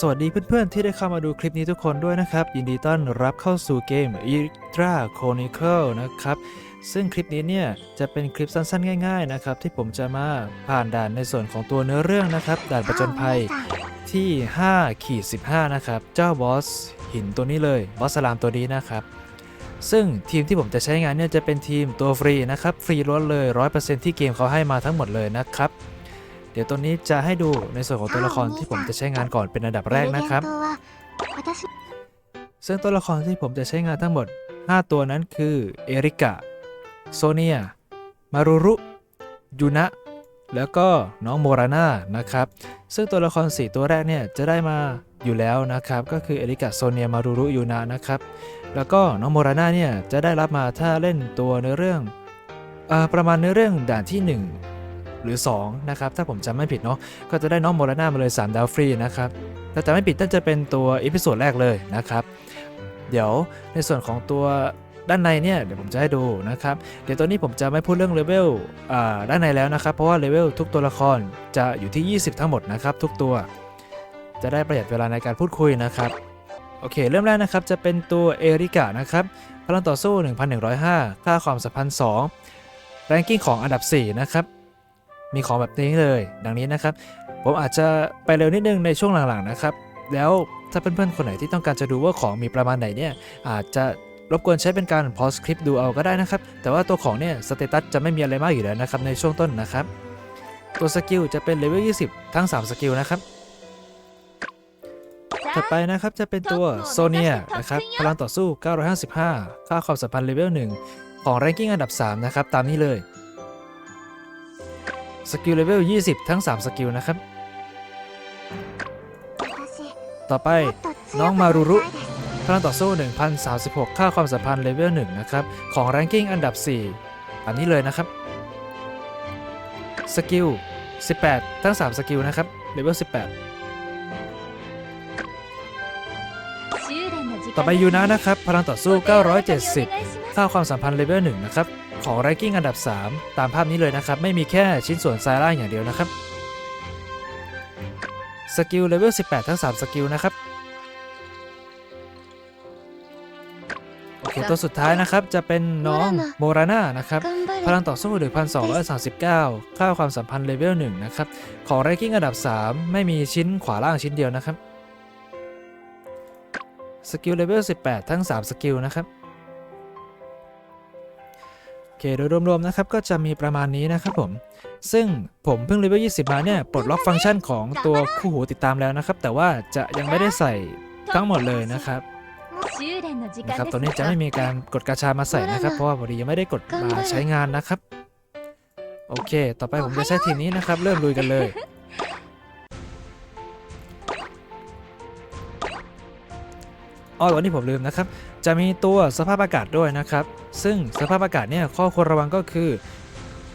สวัสดีเพื่อนๆ ที่ได้เข้ามาดูคลิปนี้ทุกคนด้วยนะครับ ยินดีต้อนรับเข้าสู่เกม e t r a Chronicle นะครับ ซึ่งคลิปนี้เนี่ย จะเป็นคลิปสั้นๆ ง่าย ๆ นะครับ ที่ผมจะมาผ่านด่านในส่วนของตัวเนื้อเรื่องนะครับ ด่านประจนภัยที่5ขีด15 นะครับ เจ้าบอสหินตัวนี้เลย บอสสลามตัวนี้นะครับ ซึ่งทีมที่ผมจะใช้งานเนี่ยจะเป็นทีมตัวฟรีนะครับ ฟรีล้วนเลย 100%ที่เกมเขาให้มาทั้งหมดเลยนะครับ เดี๋ยวตัวนี้จะให้ดูในส่วนของตัวละครที่ผมจะใช้งานก่อนเป็นอันดับแรกนะครับ ซึ่งตัวละครที่ผมจะใช้งานทั้งหมด 5 ตัวนั้นคือเอริกะโซเนียมารุรุยูนะแล้วก็น้องโมราน่านะครับ ซึ่งตัวละคร 4 ตัวแรกเนี่ยจะได้มาอยู่แล้วนะครับ ก็คือเอริกะโซเนียมารุรุยูนะนะครับ แล้วก็น้องโมราน่าเนี่ยจะได้รับมาถ้าเล่นตัวเนื้อเรื่องอประมาณเนื้อเรื่องด่านที่ 1 หรือ2นะครับถ้าผมจำไม่ผิดเนาะก็จะได้น้องโมราน่ามาเลย 3 ดาวฟรีนะครับถ้าจำไม่ผิดน่าจะเป็นตัวอีพิโซดแรกเลยนะครับเดี๋ยวในส่วนของตัวด้านในเนี่ยเดี๋ยวผมจะให้ดูนะครับ เดี๋ยวตัวนี้ผมจะไม่พูดเรื่องเลเวลด้านในแล้วนะครับ เพราะว่าเลเวลทุกตัวละครจะอยู่ที่ 20 ทั้งหมดนะครับทุกตัว จะได้ประหยัดเวลาในการพูดคุยนะครับ โอเค เริ่มแรกนะครับจะเป็นตัวเอริกานะครับพลังต่อสู้ 1,105 ค่าความสัมพันธ์ 2 แรงกิ้งของอันดับ 4 นะครับ มีของแบบนี้เลย ดังนี้นะครับ ผมอาจจะไปเร็วนิดนึงในช่วงหลังๆนะครับ แล้วถ้าเพื่อนๆคนไหนที่ต้องการจะดูว่าของมีประมาณไหนเนี่ยอาจจะรบกวนใช้เป็นการพอสคลิปดูเอาก็ได้นะครับ แต่ว่าตัวของเนี่ยสเตตัสจะไม่มีอะไรมากอยู่แล้วนะครับในช่วงต้นนะครับ ตัวสกิลจะเป็นเลเวล 20 ทั้ง 3 สกิลนะครับ ถัดไปนะครับจะเป็นตัวโซเนียนะครับพลังต่อสู้ 955 ค่าความสัมพันธ์เลเวล 1 ของแรงกิ้งอันดับ 3 นะครับ ตามนี้เลย สกิลเลเวล 20 ทั้ง 3 สกิลนะครับ ต่อไปน้องมารุรุพลังต่อสู้ 1,036 ค่าความสัมพันธ์เลเวล 1 นะครับ ของแรงกิ้งอันดับ 4 อันนี้เลยนะครับ สกิล 18 ทั้ง 3 สกิลนะครับ เลเวล 18 ต่อไปยูนะนะครับ พลังต่อสู้ 970 ค่าความสัมพันธ์เลเวล 1 นะครับ ของแรงกิ้งอันดับ 3 ตามภาพนี้เลยนะครับ ไม่มีแค่ชิ้นส่วนซ้ายล่างอย่างเดียวนะครับ สกิลเลเวล 18 ทั้ง 3 สกิลนะครับ โอเค ตัวสุดท้ายนะครับ จะเป็นน้องโมราน่านะครับ พลังต่อสู้1,239 ค่าความสัมพันธ์เลเวล 1 นะครับ ของแรงกิ้งอันดับ 3 ไม่มีชิ้นขวาล่างชิ้นเดียวนะครับ สกิลเลเวล 18 ทั้ง 3 สกิลนะครับโอเคโดยรวมๆนะครับก็จะมีประมาณนี้นะครับผม ซึ่งผมเพิ่งเลเวล20 มาเนี่ยปลดล็อกฟังก์ชันของตัวคู่หูติดตามแล้วนะครับ แต่ว่าจะยังไม่ได้ใส่ทั้งหมดเลยนะครับนะครับตัวนี้จะไม่มีการกดกาชามาใส่นะครับ เพราะว่าพอดียังไม่ได้กดมาใช้งานนะครับ โอเค ต่อไปผมจะใช้ทีมนี้นะครับ เริ่มลุยกันเลย อ๋อวันนี้ผมลืมนะครับ จะมีตัวสภาพอากาศด้วยนะครับ ซึ่งสภาพอากาศเนี่ยข้อควรระวังก็คือ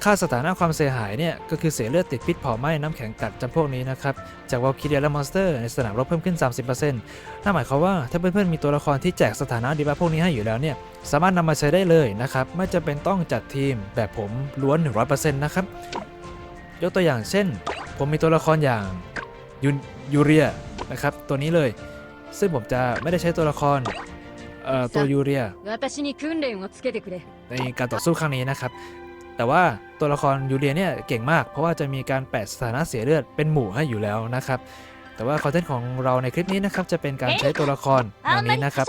ค่าสถานะความเสียหายเนี่ยก็คือเสียเลือดติดพิษเผาไหม้น้ำแข็งกัดจำพวกนี้นะครับ จากวอลคิเดียและมอนสเตอร์ในสนามรบเพิ่มขึ้น 30%นั่นหมายความว่าถ้าเพื่อนๆมีตัวละครที่แจกสถานะดีบัฟพวกนี้ให้อยู่แล้วเนี่ยสามารถนำมาใช้ได้เลยนะครับไม่จำเป็นต้องจัดทีมแบบผมล้วน 100%นะครับยกตัวอย่างเช่น ผมมีตัวละครอย่างยูเรียนะครับตัวนี้เลย ซึ่งผมจะไม่ได้ใช้ตัวละครเอ่อตัวยูเรียในการต่อสู้ครั้งนี้นะครับ แต่ว่าตัวละครยูเรียเนี่ยเก่งมาก เพราะว่าจะมีการแปะสถานะเสียเลือดเป็นหมู่ให้อยู่แล้วนะครับ แต่ว่าคอนเทนต์ของเราในคลิปนี้นะครับจะเป็นการใช้ตัวละครอย่างนี้นะครับ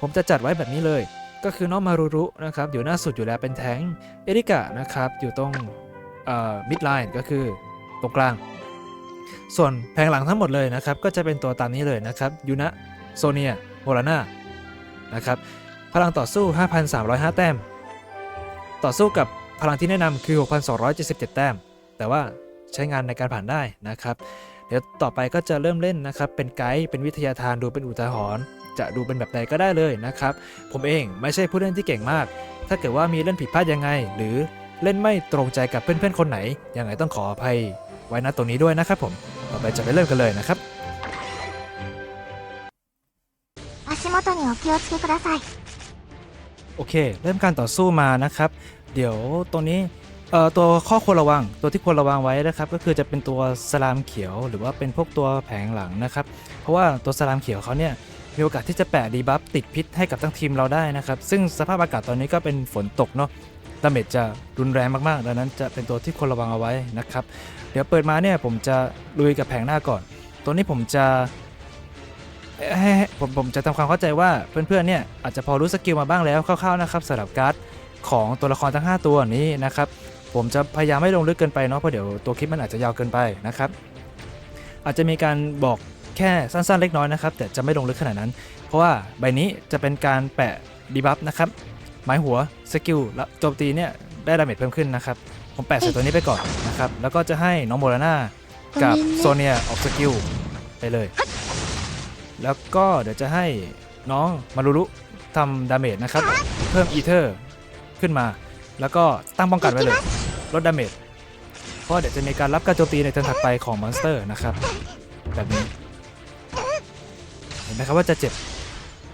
ผมจะจัดไว้แบบนี้เลย ก็คือน้องมารุรุนะครับอยู่หน้าสุดอยู่แล้วเป็นแทงเอริกะนะครับอยู่ตรงมิดไลน์ก็คือตรงกลาง ส่วนแผงหลังทั้งหมดเลยนะครับ ก็จะเป็นตัวตามนี้เลยนะครับยูนะโซเนียโมราน่านะครับพลังต่อสู้ 5,305 แต้ม ต่อสู้กับพลังที่แนะนำคือ 6,277 แต้ม แต่ว่าใช้งานในการผ่านได้นะครับ เดี๋ยวต่อไปก็จะเริ่มเล่นนะครับ เป็นไกด์ เป็นวิทยาทาน ดูเป็นอุทาหรณ์ จะดูเป็นแบบใดก็ได้เลยนะครับ ผมเองไม่ใช่ผู้เล่นที่เก่งมาก ถ้าเกิดว่ามีเล่นผิดพลาดยังไง หรือเล่นไม่ตรงใจกับเพื่อนๆคนไหน ยังไงต้องขออภัยไว้ณตรงนี้ด้วยนะครับผม ต่อไปจะไปเริ่มกันเลยนะครับโอเค เริ่มการต่อสู้มานะครับ เดี๋ยวตรงนี้เอ่อตัวข้อควรระวังตัวที่ควรระวังไว้นะครับ ก็คือจะเป็นตัวสลามเขียว หรือว่าเป็นพวกตัวแผงหลังนะครับ เพราะว่าตัวสลามเขียวเขาเนี่ยมีโอกาสที่จะแปะดีบัฟติดพิษให้กับทั้งทีมเราได้นะครับ ซึ่งสภาพอากาศตอนนี้ก็เป็นฝนตกเนาะ ดาเมจจะรุนแรงมากๆ ดังนั้นจะเป็นตัวที่ควรระวังเอาไว้นะครับ เดี๋ยวเปิดมาเนี่ยผมจะลุยกับแผงหน้าก่อน ตัวนี้ผมจะให้ผมผมจะทำความเข้าใจว่าเพื่อนๆเนี่ยอาจจะพอรู้สกิลมาบ้างแล้วคร่าวๆนะครับสำหรับการ์ดของตัวละครทั้ง 5 ตัวนี้นะครับผมจะพยายามไม่ลงลึกเกินไปเนาะเพราะเดี๋ยวตัวคลิปมันอาจจะยาวเกินไปนะครับอาจจะมีการบอกแค่สั้นๆเล็กน้อยนะครับแต่จะไม่ลงลึกขนาดนั้น เพราะว่าใบนี้จะเป็นการแปะดีบัฟนะครับ หมายหัวสกิลและโจมตีเนี่ยได้ดาเมจเพิ่มขึ้นนะครับ ผมแปะใส่ตัวนี้ไปก่อนนะครับ แล้วก็จะให้น้องโมราน่ากับโซเนียออกสกิลไปเลย แล้วก็เดี๋ยวจะให้น้องมารุรุทำดาเมจนะครับ เพิ่มอีเทอร์ขึ้นมา แล้วก็ตั้งป้องกันไว้เลย ลดดาเมจเพราะเดี๋ยวจะมีการรับการโจมตีในเทิร์นถัดไปของมอนสเตอร์นะครับ แบบนี้ เห็นไหมครับว่าจะเจ็บ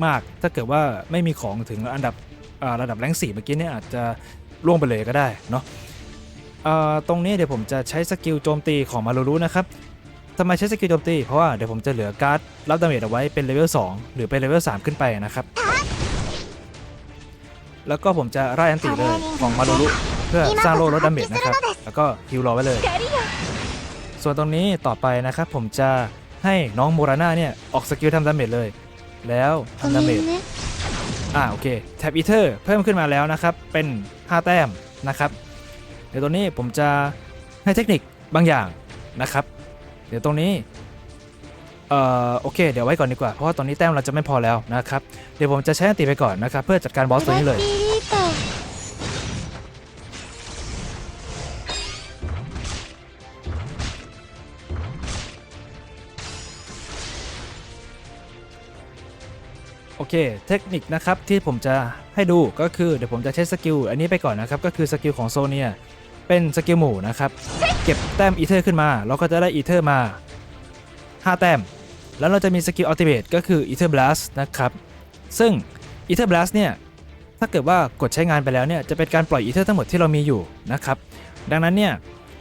มากถ้าเกิดว่าไม่มีของถึงอันดับอ่า ระดับแรงสี่เมื่อกี้เนี่ยอาจจะล่วงไปเลยก็ได้เนาะตรงนี้เดี๋ยวผมจะใช้สกิลโจมตีของมารูรุนะครับทำไมใช้สกิลโจมตี เพราะว่าเดี๋ยวผมจะเหลือการ์ดรับดาเมจเอาไว้เป็นเลเวล2หรือเป็นเลเวล3ขึ้นไปนะครับ แล้วก็ผมจะไล่อันติเลยของมารูรุเพื่อสร้างโล่ลดดาเมจนะครับ แล้วก็ฮิวรอไว้เลย ส่วนตรงนี้ต่อไปนะครับผมจะให้น้องโมราน่าเนี่ยออกสกิลทำดาเมจเลย แล้วทำดาเมจ อ่าโอเคแท็บอีเทอร์เพิ่มขึ้นมาแล้วนะครับ เป็น 5 แต้มนะครับ เดี๋ยวตรงนี้ผมจะให้เทคนิคบางอย่างนะครับ เดี๋ยวตรงนี้เอ่อโอเค เดี๋ยวไว้ก่อนดีกว่า เพราะว่าตอนนี้แต้มเราจะไม่พอแล้วนะครับ เดี๋ยวผมจะใช้อันติไปก่อนนะครับ เพื่อจัดการบอสตัวนี้เลย เคเทคนิคนะครับที่ผมจะให้ดูก็คือเดี๋ยวผมจะใช้สกิลอันนี้ไปก่อนนะครับก็คือสกิลของโซเนียเป็นสกิลหมู่นะครับเก็บแต้มอีเทอร์ขึ้นมาเราก็จะได้อีเทอร์มา 5 แต้ม แล้วเราจะมีสกิลอัลติเมทก็คืออีเทอร์บลัสนะครับซึ่งอีเทอร์บลัสเนี่ยถ้าเกิดว่ากดใช้งานไปแล้วเนี่ยจะเป็นการปล่อยอีเทอร์ทั้งหมดที่เรามีอยู่นะครับดังนั้นเนี่ย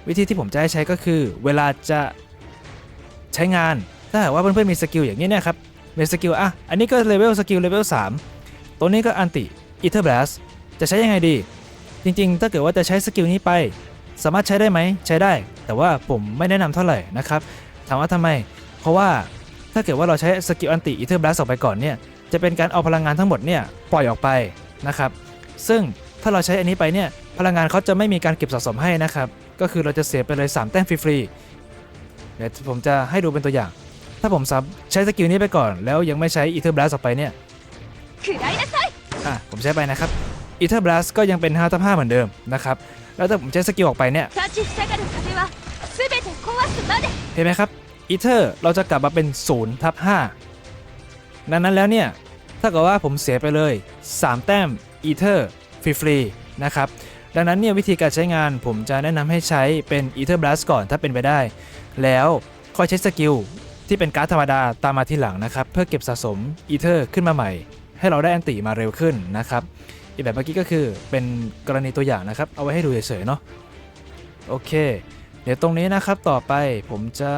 วิธีที่ผมจะให้ใช้ก็คือเวลาจะใช้งานถ้าหากว่าเพื่อนๆมีสกิลอย่างนี้เนี่ยครับ เป็นสกิลอะ อันนี้ก็เลเวลสกิลเลเวล3ตัวนี้ก็อันติอีเทอร์บลัสจะใช้ยังไงดี จริงๆ ถ้าเกิดว่าจะใช้สกิลนี้ไป สามารถใช้ได้ไหม ใช้ได้ แต่ว่าผมไม่แนะนำเท่าไหร่นะครับ ถามว่าทำไม เพราะว่าถ้าเกิดว่าเราใช้สกิลอันติอีเทอร์บลัสออกไปก่อนเนี่ย จะเป็นการเอาพลังงานทั้งหมดเนี่ยปล่อยออกไปนะครับ ซึ่งถ้าเราใช้อันนี้ไปเนี่ย พลังงานเขาจะไม่มีการเก็บสะสมให้นะครับ ก็คือเราจะเสียไปเลย 3 แต้มฟรีๆ เดี๋ยวผมจะให้ดูเป็นตัวอย่าง ถ้าผมซับใช้สกิลนี้ไปก่อน แล้วยังไม่ใช้อีเทอร์บลัสออกไปเนี่ยอะผมใช้ไปนะครับอีเทอร์บลัสก็ยังเป็น5ทับ5เหมือนเดิมนะครับ แล้วถ้าผมใช้สกิลออกไปเนี่ยเห็นไหมครับอีเทอร์เราจะกลับมาเป็น0ทับ5ดังนั้นแล้วเนี่ยถ้าเกิดว่าผมเสียไปเลย 3 แต้มอีเทอร์ฟรีๆนะครับดังนั้นเนี่ยวิธีการใช้งานผมจะแนะนำให้ใช้เป็นอีเทอร์บลัสก่อนถ้าเป็นไปได้ แล้วค่อยใช้สกิล ที่เป็นการ์ดธรรมดาตามมาทีหลังนะครับ เพื่อเก็บสะสมอีเทอร์ขึ้นมาใหม่ ให้เราได้อันติมาเร็วขึ้นนะครับอีกแบบเมื่อกี้ก็คือเป็นกรณีตัวอย่างนะครับ เอาไว้ให้ดูเฉยๆเนาะโอเค เดี๋ยวตรงนี้นะครับต่อไปผมจะ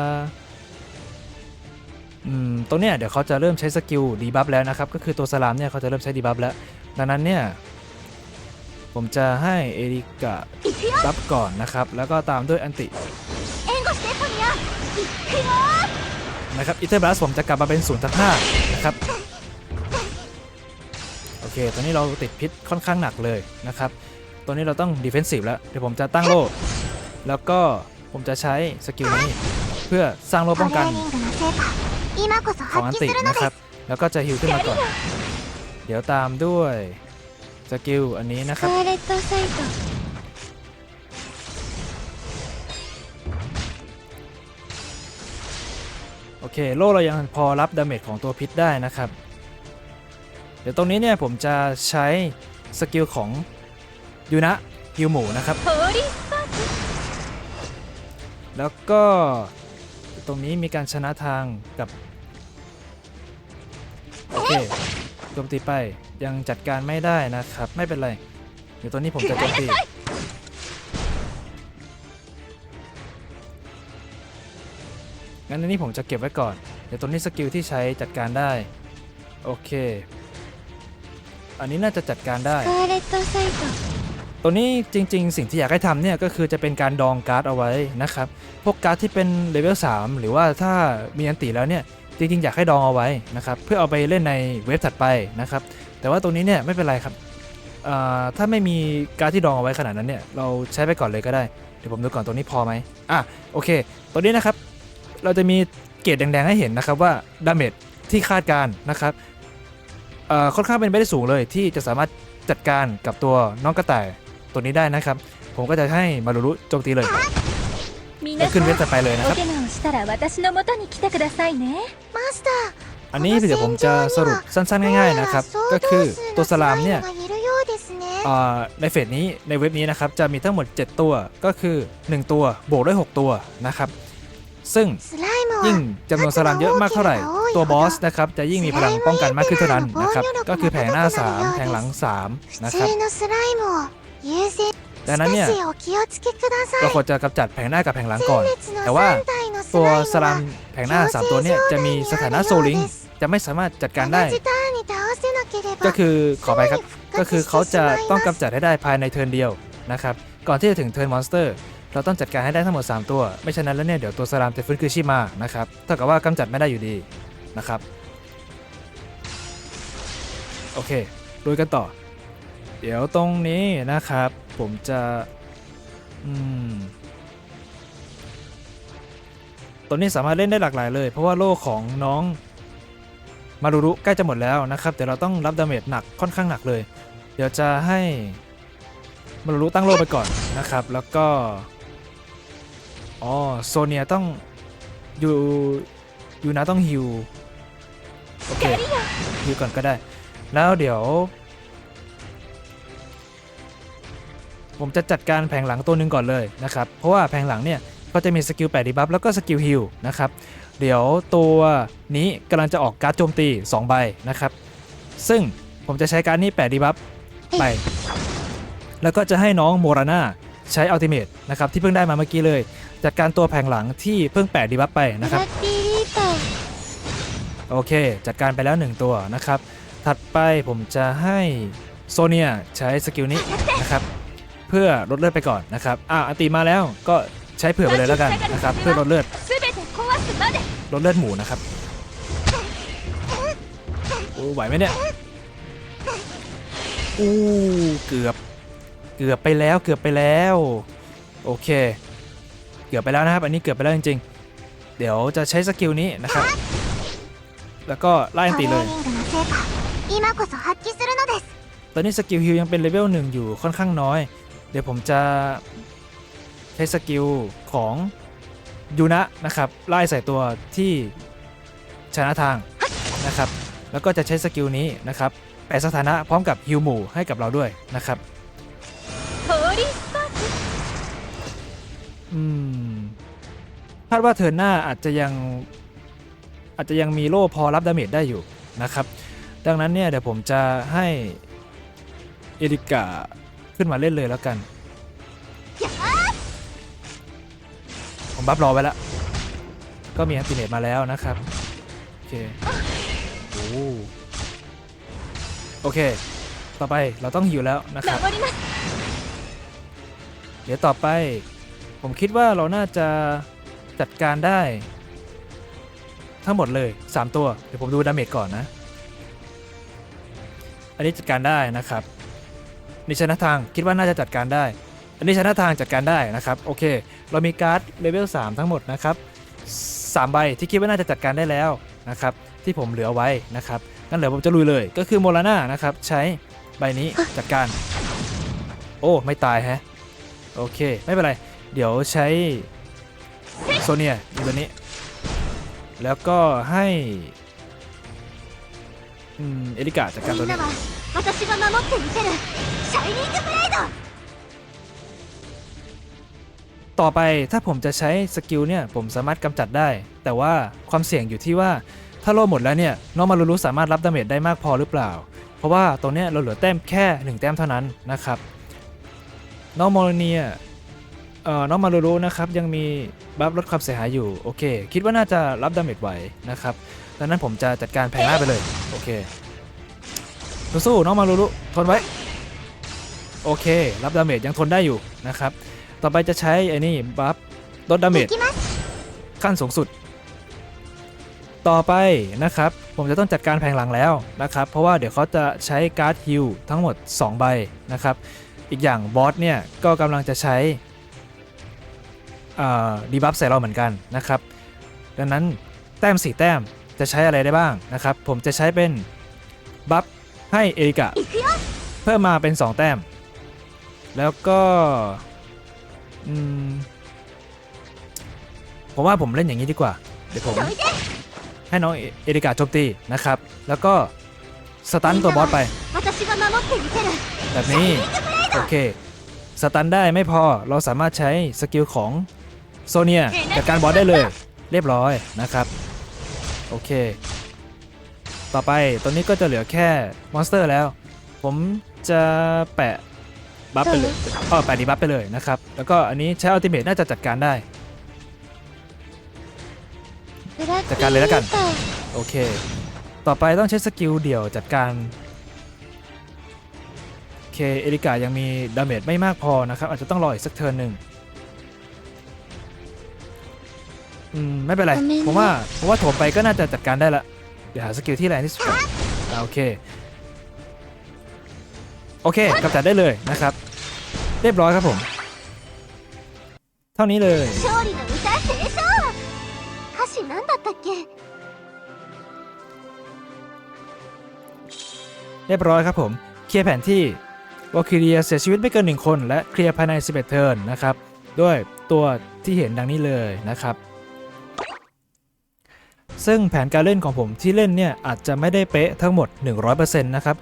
อืมตรงเนี้ยเดี๋ยวเขาจะเริ่มใช้สกิลดีบัฟแล้วนะครับ ก็คือตัวสลามเนี่ยเขาจะเริ่มใช้ดีบัฟแล้ว ดังนั้นเนี่ย ผมจะให้เอริกะบัฟก่อนนะครับ แล้วก็ตามด้วยอันติ นะครับอิเทอร์บลัสผมจะกลับมาเป็นศูนย์ทั้งห้านะครับ โอเค ตอนนี้เราติดพิษค่อนข้างหนักเลยนะครับ ตอนนี้เราต้องดิเฟนซีฟแล้ว เดี๋ยวผมจะตั้งโล่แล้วก็ผมจะใช้สกิลนี้ เพื่อสร้างโล่ป้องกันของอันตินะครับ แล้วก็จะฮิวขึ้นมาก่อน เดี๋ยวตามด้วยสกิลอันนี้นะครับ โอเคโล่เรายังพอรับดาเมจของตัวพิษได้นะครับ เดี๋ยวตรงนี้เนี่ยผมจะใช้สกิลของยูนะฮิวหมูนะครับแล้วก็ตรงนี้มีการชนะทางกับ โอเคโจมตีไปยังจัดการไม่ได้นะครับ ไม่เป็นไร เดี๋ยวตอนนี้ผมจะโจมตี งั้นอันนี้ผมจะเก็บไว้ก่อน เดี๋ยวตัวนี้สกิลที่ใช้จัดการได้ โอเค อันนี้น่าจะจัดการได้ ตัวนี้จริง ๆ สิ่งที่อยากให้ทำเนี่ยก็คือจะเป็นการดองการ์ดเอาไว้นะครับ พวกการ์ดที่เป็นเลเวล3หรือว่าถ้ามีอันติแล้วเนี่ยจริง ๆ อยากให้ดองเอาไว้นะครับเพื่อเอาไปเล่นในเว็บถัดไปนะครับ แต่ว่าตรงนี้เนี่ยไม่เป็นไรครับถ้าไม่มีการที่ดองเอาไว้ขนาดนั้นเนี่ยเราใช้ไปก่อนเลยก็ได้ เดี๋ยวผมดูก่อนตัวนี้พอไหมอะโอเค ตัวนี้นะครับ เราจะมีเกจแดงๆให้เห็นนะครับว่าดาเมจที่คาดการนะครับค่อนข้างเป็นไปได้สูงเลยที่จะสามารถจัดการกับตัวน้องกระต่ายตัวนี้ได้นะครับ ผมก็จะให้มารุรุโจมตีเลยขึ้นเวทไปเลยนะครับอันนี้เดี๋ยวผมจะสรุปสั้นๆ ง่าย ๆนะครับ ก็คือตัวสลามเนี่ยในเฟสนี้ในเว็บนี้นะครับจะมีทั้งหมด 7 ตัวก็คือ 1 ตัวบวกด้วย 6 ตัวนะครับ ซึ่งยิ่งจำนวนสลามเยอะมากเท่าไหร่ ตัวบอสนะครับจะยิ่งมีพลังป้องกันมากขึ้นเท่านั้นนะครับก็คือแผงหน้า 3 แผงหลัง 3 นะครับดังนั้นเนี่ยเราควรจะกำจัดแผงหน้ากับแผงหลังก่อน แต่ว่าตัวสลามแผงหน้า 3 ตัวเนี่ยจะมีสถานะโซลิงจะไม่สามารถจัดการได้ ก็คือขอไปครับ ก็คือเขาจะต้องกำจัดให้ได้ภายในเทิร์นเดียวนะครับ ก่อนที่จะถึงเทิร์นมอนสเตอร์ เราต้องจัดการให้ได้ทั้งหมด 3 ตัว ไม่ฉะนั้นแล้วเนี่ยเดี๋ยวตัวสลามจะฟื้นคืนชีพมานะครับเท่ากับว่ากำจัดไม่ได้อยู่ดีนะครับโอเคลุยกันต่อ เดี๋ยวตรงนี้นะครับ ผมจะอืมตัวนี้สามารถเล่นได้หลากหลายเลย เพราะว่าโล่ของน้องมารุรุใกล้จะหมดแล้วนะครับเดี๋ยวเราต้องรับดาเมจหนักค่อนข้างหนักเลย เดี๋ยวจะให้มารุรุตั้งโล่ไปก่อนนะครับ แล้วก็ อ๋อโซเนียต้องยูยูนะต้องฮิวโอเคฮิวก่อนก็ได้ แล้วเดี๋ยว ผมจะจัดการแผงหลังตัวหนึ่งก่อนเลยนะครับ เพราะว่าแผงหลังเนี่ยก็จะมีสกิล8ดีบัฟแล้วก็สกิลฮิลนะครับ เดี๋ยวตัวนี้กำลังจะออกการ์ดโจมตี 2 ใบนะครับ ซึ่งผมจะใช้การดนี้8ดีบัฟไป แล้วก็จะให้น้องโมราน่าใช้อัลติเมทนะครับที่เพิ่งได้มาเมื่อกี้เลย จัดการตัวแผงหลังที่เพิ่ง8ดีบัฟไปนะครับ ラッキーリーパー โอเค จัดการไปแล้ว 1 ตัวนะครับ ถัดไปผมจะให้โซเนียใช้สกิลนี้นะครับ เพื่อลดเลือดไปก่อนนะครับ อ่ะอันตีมาแล้วก็ใช้เผื่อไปเลยแล้วกันนะครับ เพื่อลดเลือด 全て壊すまで ลดเลือดหมูนะครับโอ้ไหวไหมเนี่ยอู้เกือบ เกือบไปแล้ว เกือบไปแล้ว โอเค เกือบไปแล้วนะครับ อันนี้เกือบไปแล้วจริงๆ เดี๋ยวจะใช้สกิลนี้นะครับ แล้วก็ไล่ตีเลย ตอนนี้สกิลฮิลยังเป็นเลเวลหนึ่งอยู่ค่อนข้างน้อย เดี๋ยวผมจะใช้สกิลของยูนะนะครับไล่ใส่ตัวที่ชนะทางนะครับ แล้วก็จะใช้สกิลนี้นะครับแปะสถานะพร้อมกับฮิวหมู่ให้กับเราด้วยนะครับ คาดว่าเทอร์หน้าอาจจะยังอาจจะยังมีโล่พอรับดาเมจได้อยู่นะครับ ดังนั้นเนี่ยเดี๋ยวผมจะให้เอริกาขึ้นมาเล่นเลยแล้วกัน ผมบัฟรอไว้แล้ว ก็มีแอันติเมตมาแล้วนะครับ โอเค โอ้โอเค ต่อไปเราต้องหิวแล้วนะครับ เดี๋ยวต่อไป ผมคิดว่าเราน่าจะจัดการได้ ทั้งหมดเลย 3 ตัว เดี๋ยวผมดูดาเมจก่อนนะ อันนี้จัดการได้นะครับนิชนะทางคิดว่าน่าจะจัดการได้ อันนี้ชนะทางจัดการได้นะครับ โอเค เรามีการ์ดเลเวล3ทั้งหมดนะครับ3ใบที่คิดว่าน่าจะจัดการได้แล้วนะครับ ที่ผมเหลือไว้นะครับงั้นเดี๋ยวผมจะลุยเลย ก็คือโมลาน่านะครับ ใช้ใบนี้จัดการ โอ้ ไม่ตายฮะ โอเค ไม่เป็นไร เดี๋ยวใช้โซเนียอีตัวนี้ แล้วก็ให้เอลิกาจัดการตัวนี้ต่อไปถ้าผมจะใช้สกิลเนี่ยผมสามารถกำจัดได้ แต่ว่าความเสี่ยงอยู่ที่ว่าถ้าโล่หมดแล้วเนี่ยน้องมารุรุสามารถรับดาเมจได้มากพอหรือเปล่า เพราะว่าตัวเนี้ยเราเหลือแต้มแค่ 1 แต้มเท่านั้นนะครับน้องโมโลเนีย เออน้องมารูรุนะครับยังมีบัฟลดความเสียหายอยู่โอเค คิดว่าน่าจะรับดาเมจไหวนะครับดังนั้นผมจะจัดการแพงล่าไปเลยโอเคสู้ๆน้องมารูรุทนไว้โอเค รับดาเมจยังทนได้อยู่นะครับ ต่อไปจะใช้ไอ้นี่บัฟลดดาเมจขั้นสูงสุด ต่อไปนะครับ ผมจะต้องจัดการแผงหลังแล้วนะครับ เพราะว่าเดี๋ยวเขาจะใช้การ์ดฮิลทั้งหมด 2 ใบนะครับ อีกอย่างบอสเนี่ยก็กำลังจะใช้ ดีบัฟใส่เราเหมือนกันนะครับ ดังนั้นแต้ม4แต้มจะใช้อะไรได้บ้างนะครับ ผมจะใช้เป็นบัฟให้เอกะเพิ่มมาเป็น 2 แต้ม แล้วก็ผมว่าผมเล่นอย่างนี้ดีกว่า เดี๋ยวผมให้น้องเอริกะจบตีนะครับ แล้วก็สตันตัวบอสไป แบบนี้ โอเค สตันได้ไม่พอเราสามารถใช้สกิลของ โซเนียจัดการบอสได้เลย เรียบร้อยนะครับ โอเค ต่อไปตัวนี้ก็จะเหลือแค่มอนสเตอร์แล้ว ผมจะแปะบัฟไปเลยอ๋อแปะดีบัฟไปเลยนะครับ แล้วก็อันนี้ใช้อัลติเมทน่าจะจัดการได้ จัดการเลยแล้วกัน โอเค ต่อไปต้องใช้สกิลเดี่ยวจัดการโอเค เอริกายังมีดาเมจไม่มากพอนะครับ อาจจะต้องรออีกสักเทิร์นหนึ่ง อืมไม่เป็นไร ผมว่าผมว่าโถมไปก็น่าจะจัดการได้ละ เดี๋ยวหาสกิลที่แรงที่สุดโอเค โอเคกำจัดได้เลยนะครับ เรียบร้อยครับผม เท่านี้เลยเรียบร้อยครับผม เคลียร์แผนที่วอคิเรียเสียชีวิตไม่เกินหนึ่งคน และเคลียร์ภายใน 11 เทิร์นนะครับ ด้วยตัวที่เห็นดังนี้เลยนะครับ ซึ่งแผนการเล่นของผมที่เล่นเนี่ยอาจจะไม่ได้เป๊ะทั้งหมด 100%นะครับ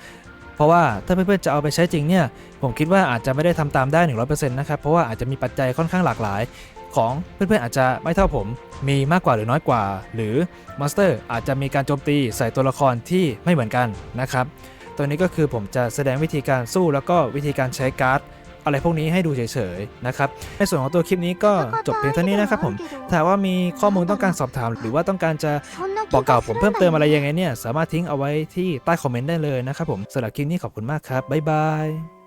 เพราะว่าถ้าเพื่อนๆจะเอาไปใช้จริงเนี่ยผมคิดว่าอาจจะไม่ได้ทำตามได้ 100%นะครับเพราะว่าอาจจะมีปัจจัยค่อนข้างหลากหลาย ของเพื่อนๆอาจจะไม่เท่าผม มีมากกว่าหรือน้อยกว่า หรือมอนสเตอร์อาจจะมีการโจมตีใส่ตัวละครที่ไม่เหมือนกันนะครับตัวนี้ก็คือผมจะแสดงวิธีการสู้แล้วก็วิธีการใช้การ์ด อะไรพวกนี้ให้ดูเฉยๆนะครับในส่วนของตัวคลิปนี้ก็จบเพียงเท่านี้นะครับผมถ้าว่ามีข้อมูลต้องการสอบถาม หรือว่าต้องการจะบอกกล่าวผมเพิ่มเติมอะไรยังไงเนี่ยสามารถทิ้งเอาไว้ที่ใต้คอมเมนต์ได้เลยนะครับผมสำหรับคลิปนี้ขอบคุณมากครับบ๊ายบาย